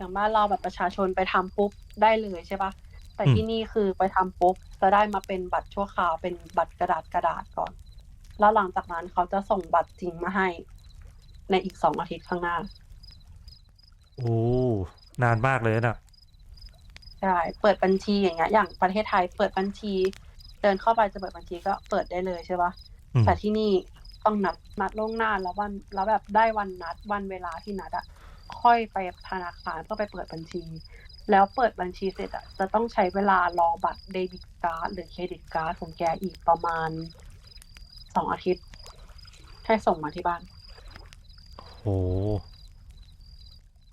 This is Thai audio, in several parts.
อย่างบ้านเราแบบประชาชนไปทำปุ๊บได้เลยใช่ปะแต่อืมที่นี่คือไปทำปุ๊บจะได้มาเป็นบัตรชั่วคราวเป็นบัตรกระดาษกระดาษก่อน แล้วหลังจากนั้นเขาจะส่งบัตรจริงมาให้ ในอีกสองอาทิตย์ข้างหน้า โอ้นานมากเลยนะใช่เปิดบัญชีอย่างเงี้ยอย่างประเทศไทยเปิดบัญชี เดินเข้าไปจะเปิดบัญชีก็เปิดได้เลยใช่ปะอืมแต่ที่นี่ต้องนัดนัดล่วงหน้าแล้ววันแล้วแบบได้วันนัดวันเวลาที่นัดอะ ค่อยไปธนาคารเพื่อไปเปิดบัญชี แล้วเปิดบัญชีเสร็จอะจะต้องใช้เวลารอบัตรเดบิตการ์ดหรือเครดิตการ์ดของแกอีกประมาณสองอาทิตย์ให้ส่งมาที่บ้านโอ้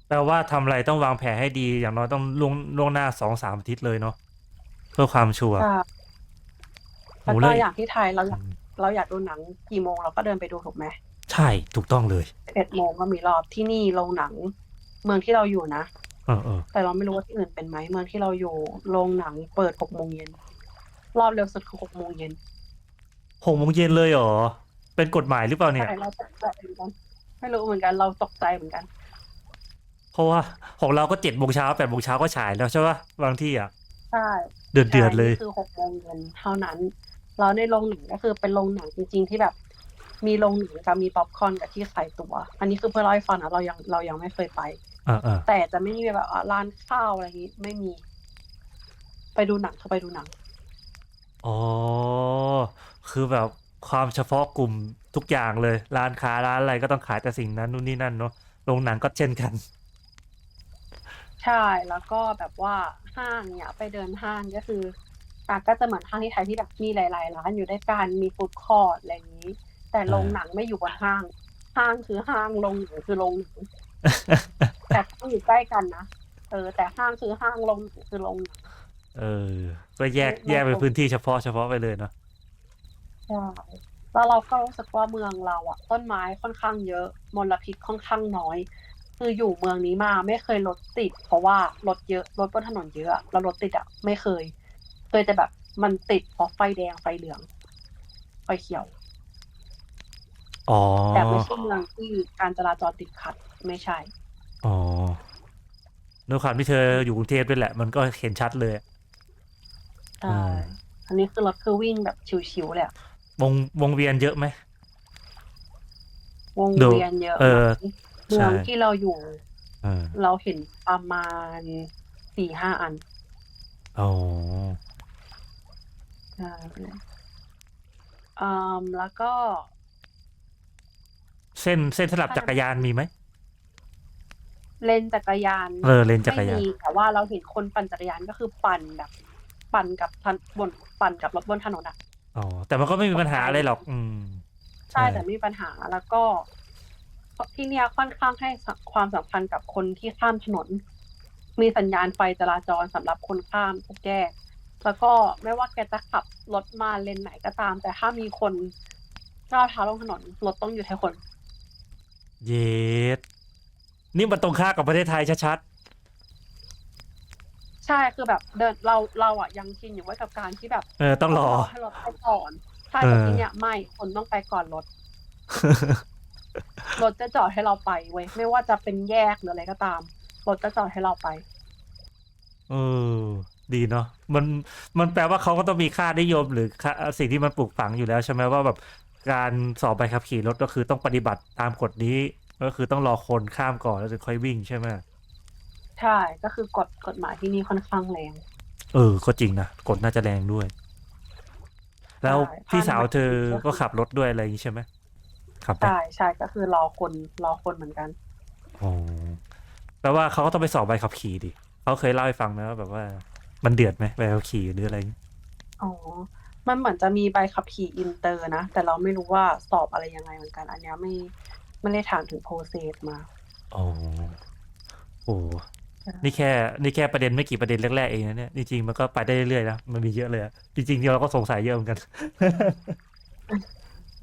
แปลว่าทำอะไรต้องวางแผนให้ดีอย่างน้อยต้องล่วงล่วงหน้าสองสามอาทิตย์เลยเนาะเพื่อความชัวร์ค่ะโอ้แล้วเลก็ยอย่างที่ไทยเราอยาก เราอยากดูหนังกี่โมงเราก็เดินไปดูถูกไหมใช่ถูกต้องเลยเอ็ดโมงก็มีรอบที่นี่โรงหนัง เมืองที่เราอยู่นะเออเออแต่เราไม่รู้ว่าที่อื่นเป็นไหมเมืองที่เราอยู่โรงหนังเปิดหกโมงเย็นรอบเร็วสุดคือหกโมงเย็นหกโมงเย็นเลยเหรอเป็นกฎหมายหรือเปล่าเนี่ย ใช่เราตกใจเหมือนกันไม่รู้เหมือนกันเราตกใจเหมือนกัน เพราะว่าของเราก็เจ็ดโมงเช้าแปดโมงเช้าก็ฉายแล้วใช่ปะบางที่อะ ใช่เดือดเดือดเลย ใช่นี่คือหกโมงเย็นเท่านั้น แล้วในโรงหนังก็คือเป็นโรงหนังจริง ๆ ที่แบบ มีโรงหนังกับมีป๊อปคอร์นกับที่ขายตั๋ว อันนี้คือเพื่อเล่าให้ฟังนะเรายังเรายังไม่เคยไปอ่าอ่าแต่จะไม่มีแบบอะร้านข้าวอะไรอย่างนี้ไม่มี ไปดูหนังคือไปดูหนังอ๋อคือแบบความเฉพาะกลุ่มทุกอย่างเลย ร้านค้าร้านอะไรก็ต้องขายแต่สิ่งนั้นนู่นนี่นั่นเนาะโรงหนังก็เช่นกัน ใช่แล้วก็แบบว่าห้างเนี่ยไปเดินห้างก็คือ อะก็จะเหมือนห้างที่ไทยที่แบบมีหลาย ๆ ร้านอยู่ด้วยกันมีฟู้ดคอร์ทอะไรอย่างนี้ แต่โรงหนังไม่อยู่บนห้าง ห้างคือห้างโรงหนังคือโรงหนังแต่ต้องอยู่ใกล้กันนะเออ แต่ห้างคือห้างโรงหนังคือโรงหนังเออ ก็แยกแยกเป็นพื้นที่เฉพาะเฉพาะไปเลยเนาะใช่แล้วเราก็รู้สึกว่าเมืองเราอะต้นไม้ค่อนข้างเยอะมลพิษค่อนข้างน้อย คืออยู่เมืองนี้มาไม่เคยรถติด เพราะว่ารถเยอะรถบนถนนเยอะแล้วรถติดอะไม่เคย เคยแต่แบบมันติดเพราะไฟแดงไฟเหลือง ไฟเขียวอ๋อแต่ไม่ใช่เมืองที่การจราจรติดขัดไม่ใช่ อ๋อด้วยความที่เธออยู่กรุงเทพด้วยแหละ มันก็เห็นชัดเลยใช่อันนี้คือรถคือวิ่งแบบชิวๆเลยอะวงวงเวียนเยอะไหม วงดูเวียนเยอะเออไหมเมืองใช่ที่เราอยู่เออเราเห็นประมาณสี่ห้าอัน อ๋อ ใช่อืมแล้วก็ เส้นเส้นสลับจักรยานมีไหมเลนจักรยานเออเลนจักรยานไม่มีแต่ว่าเราเห็นคนปั่นจักรยานก็คือปั่นแบบ ปั่นกับทันบนปั่นกับรถบนถนนอะอ๋อแต่มันก็ไม่มีปัญหาอะไรหรอก อืม ใช่แต่ไม่มีปัญหาแล้วก็ที่เนี่ยค่อนข้างให้ความสำคัญกับคนที่ข้ามถนน มีสัญญาณไฟจราจรสำหรับคนข้ามทุกแยก แล้วก็ไม่ว่าแกจะขับรถมาเลนไหนก็ตาม แต่ถ้ามีคนก้าวเท้าลงถนนรถต้องหยุดให้คน เยสนี่มันตรงข้ามกับประเทศไทยชัดใช่คือแบบเดินเราเราอะยังชินอยู่ไว้กับการที่แบบๆเออต้องรอ ให้รถไปก่อนใช่เออแต่ที่เนี้ยไม่คนต้องไปก่อนรถ รถจะจอดให้เราไปเว้ยไม่ว่าจะเป็นแยกหรืออะไรก็ตามรถจะจอดให้เราไป เออ ดีเนาะมันมันแปลว่าเขาก็ต้องมีค่านิยมหรือค่าสิ่งที่มันปลูกฝังอยู่แล้วใช่ไหมว่าแบบการสอบใบขับขี่รถก็คือต้องปฏิบัติตามกฎนี้ ก็คือต้องรอคนข้ามก่อนแล้วถึงค่อยวิ่งใช่ไหมใช่ก็คือกฎกฎหมายที่นี่ค่อนข้างแรง เออ ก็จริงนะกฎน่าจะแรงด้วย แล้วใช่พี่สาวเธอก็คือก็ขับรถด้วยอะไรอย่างนี้ใช่ไหมขับไปใช่ใช่ก็คือรอคนรอคนเหมือนกันอ๋อแปลว่าเขาก็ต้องไปสอบใบขับขี่ดิเขาเคยเล่าให้ฟังนะว่าแบบว่า มันเดือดไหมใบขับขี่หรืออะไรอย่างงี้อ๋อ มันเหมือนจะมีใบขับขี่อินเตอร์นะ แต่เราไม่รู้ว่าสอบอะไรยังไงเหมือนกัน อันเนี้ยไม่ไม่ได้ถามถึงโปรเซสมาอ๋อโอ้ใช่นี่แค่ นี่แค่ประเด็นไม่กี่ประเด็นแรกๆเองนะเนี่ย จริงๆมันก็ไปได้เรื่อยๆนะมันมีเยอะเลยอะจริงๆเราก็สงสัยเยอะเหมือนกัน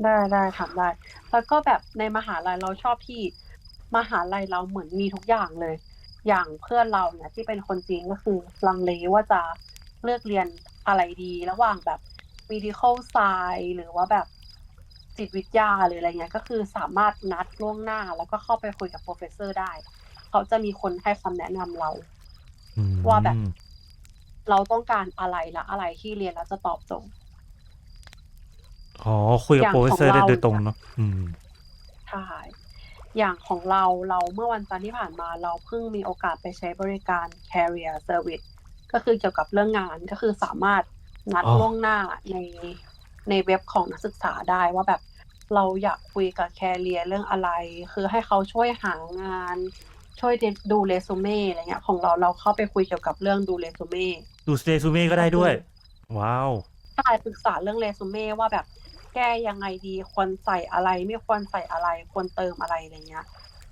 ได้ได้ถามได้ แล้วก็แบบในมหาลัยเราชอบที่มหาลัยเราเหมือนมีทุกอย่างเลย อย่างเพื่อนเราเนี่ยที่เป็นคนจีนก็คือลังเลว่าจะเลือกเรียนอะไรดี ระหว่างแบบ medical science หรือว่าแบบจิตวิทยาหรืออะไรเงี้ยก็คือสามารถนัดล่วงหน้า แล้วก็เข้าไปคุยกับ professor ได้ เขาจะมีคนให้คำแนะนำเราอืมว่าแบบ เราต้องการอะไรและอะไรที่เรียนแล้วจะตอบโจทย์อ๋อคุยกับอย่างโปรเฟสเซอร์ของได้เราโดยตรงเนาะอืมใช่ อย่างของเราเราเมื่อวันจันทร์ที่ผ่านมาเราเพิ่งมีโอกาสไปใช้บริการ Career Service ก็คือเกี่ยวกับเรื่องงานก็คือสามารถนัดอ๋อล่วงหน้าในในเว็บของนักศึกษาได้ว่าแบบเราอยากคุยกับแคเรียเรื่องอะไร คือให้เขาช่วยหางาน ช่วยดูเรซูเม่อะไรเงี้ยของเราเราเข้าไปคุยเกี่ยวกับเรื่องดูเรซูเม่ดูเรซูเม่ก็ได้ด้วย ว้าวใช่ปรึกษาเรื่องเรซูเม่ว่าแบบ แก้ยังไงดี ควรใส่อะไร ไม่ควรใส่อะไร ควรเติมอะไรอะไรเงี้ย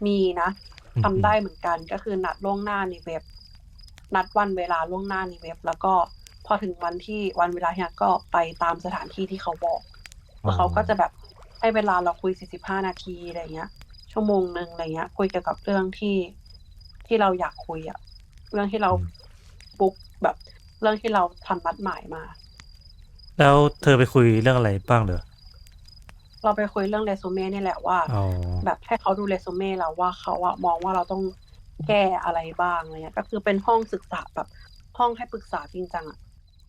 มีนะอืมทำได้เหมือนกันก็คือนัดล่วงหน้าในเว็บ นัดวันเวลาล่วงหน้าในเว็บ แล้วก็พอถึงวันที่วันเวลาเนี่ยก็ไปตามสถานที่ที่เขาบอกแล้วเขาก็จะแบบให้เวลาเราคุย 45 นาทีอะไรเงี้ย ชั่วโมงหนึ่งอะไรเงี้ย คุยเกี่ยวกับเรื่องที่ที่เราอยากคุยอะเรื่องที่เราบุ๊กแบบ เรื่องที่เราทำนัดหมายมา แล้วเธอไปคุยเรื่องอะไรบ้างเหรอ เราไปคุยเรื่องเรซูเม่นี่แหละว่า อ๋อ แบบให้เขาดูเรซูเม่เราว่าเขาอะมองว่าเราต้องแก้อะไรบ้างอะไรเงี้ยก็คือเป็นห้องศึกษาแบบห้องให้ปรึกษาจริงจังอะ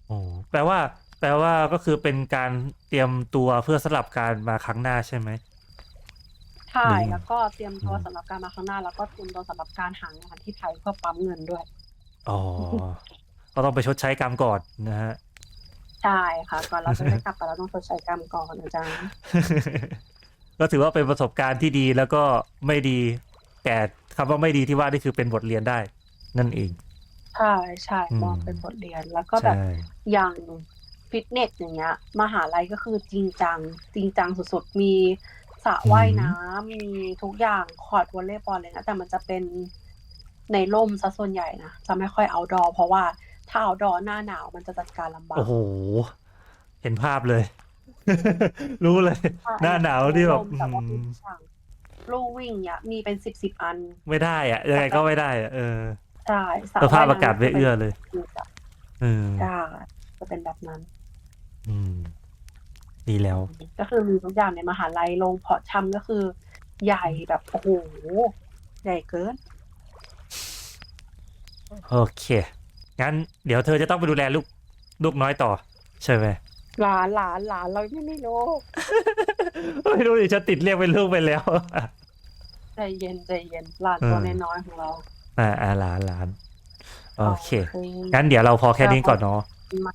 โอ้แปลว่า แปลว่าก็คือเป็นการเตรียมตัวเพื่อสลับการมาครั้งหน้าใช่ไหม ใช่ดีแล้วก็เตรียมตัวอืมสำหรับการมาข้างหน้า แล้วก็เตรียมตัวสำหรับการหางานที่ไทยเพื่อปั๊มเงินด้วย อ๋อ ก็ต้องไปชดใช้กรรมก่อนนะฮะ ใช่ค่ะ ก่อนเราจะได้กลับไปเราต้องชดใช้กรรมก่อนนะจ๊ะก็ถือว่าเป็นประสบการณ์ที่ดีแล้วก็ไม่ดี แต่คำว่าไม่ดีที่ว่านี่คือเป็นบทเรียนได้ นั่นเอง ใช่ใช่อืมมองเป็นบทเรียนแล้วก็แบบใช่ อย่างฟิตเนสอย่างเงี้ยมหาลัยก็คือจริงจัง จริงจังสุดๆมีสระว่ายน้ำมีทุกอย่างคอร์ดวอลเลย์บอลอะไรเงี้ยแต่มันจะเป็นในร่มซะส่วนใหญ่นะจะไม่ค่อยเอาดอเพราะว่า ถ้าเอาดอหน้าหนาวมันจะจัดการลำบาก โอ้โห เห็นภาพเลย รู้เลย ใช่หน้าหนาวที่แบบแต่ว่าอืทุมกอย่างลู่วิ่งเนี่ยมีเป็นสิบสิบอันไม่ได้อะยังไงก็ไม่ได้อะเออใช่ระสภาพว่ยน้ำอากาศไม่เอื้อเลยจริงจังเออใช่จะเป็นแบบนั้น อืมดีแล้ว ก็คือมีทุกอย่างในมหาลัยโรงเพาะชำก็คือ ใหญ่แบบโอ้โหใหญ่เกิน โอเค งั้นเดี๋ยวเธอจะต้องไปดูแลลูกลูกน้อยต่อ ใช่ไหมหลานหลานหลานเราไม่ไม่รู้ไม่รู้ดิฉันติดเรียกเป็นลูกไปแล้วใจเย็นใจเย็นหลานตัวเออน้อยๆของเราอ่าอ่าหลานหลานโอเคโอเคงั้นเดี๋ยวเราพอแค่นี้ก่อนเนาะอืม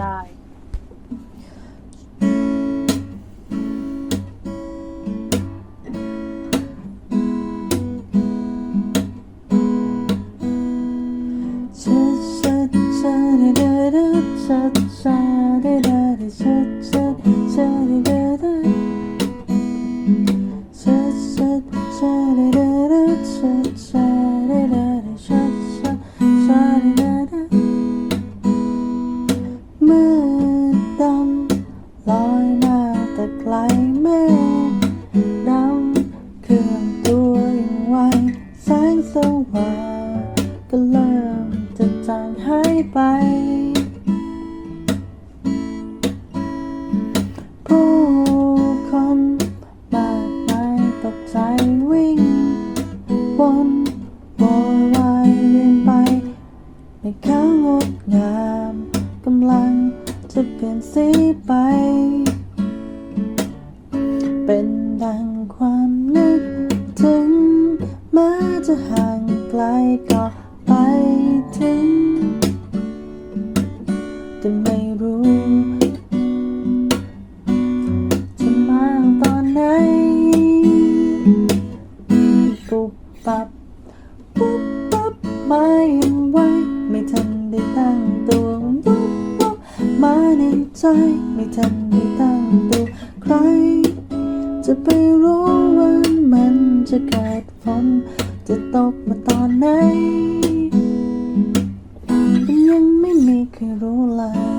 ได้ จางหายไป ผู้คนมากมายตกใจวิ่งวนโวยวายเวียนไป ในข้างงดงามกำลังจะเปลี่ยนสีไป จะเกิดฝนจะตกมาตอนไหนมันยังไม่มีใครรู้เลย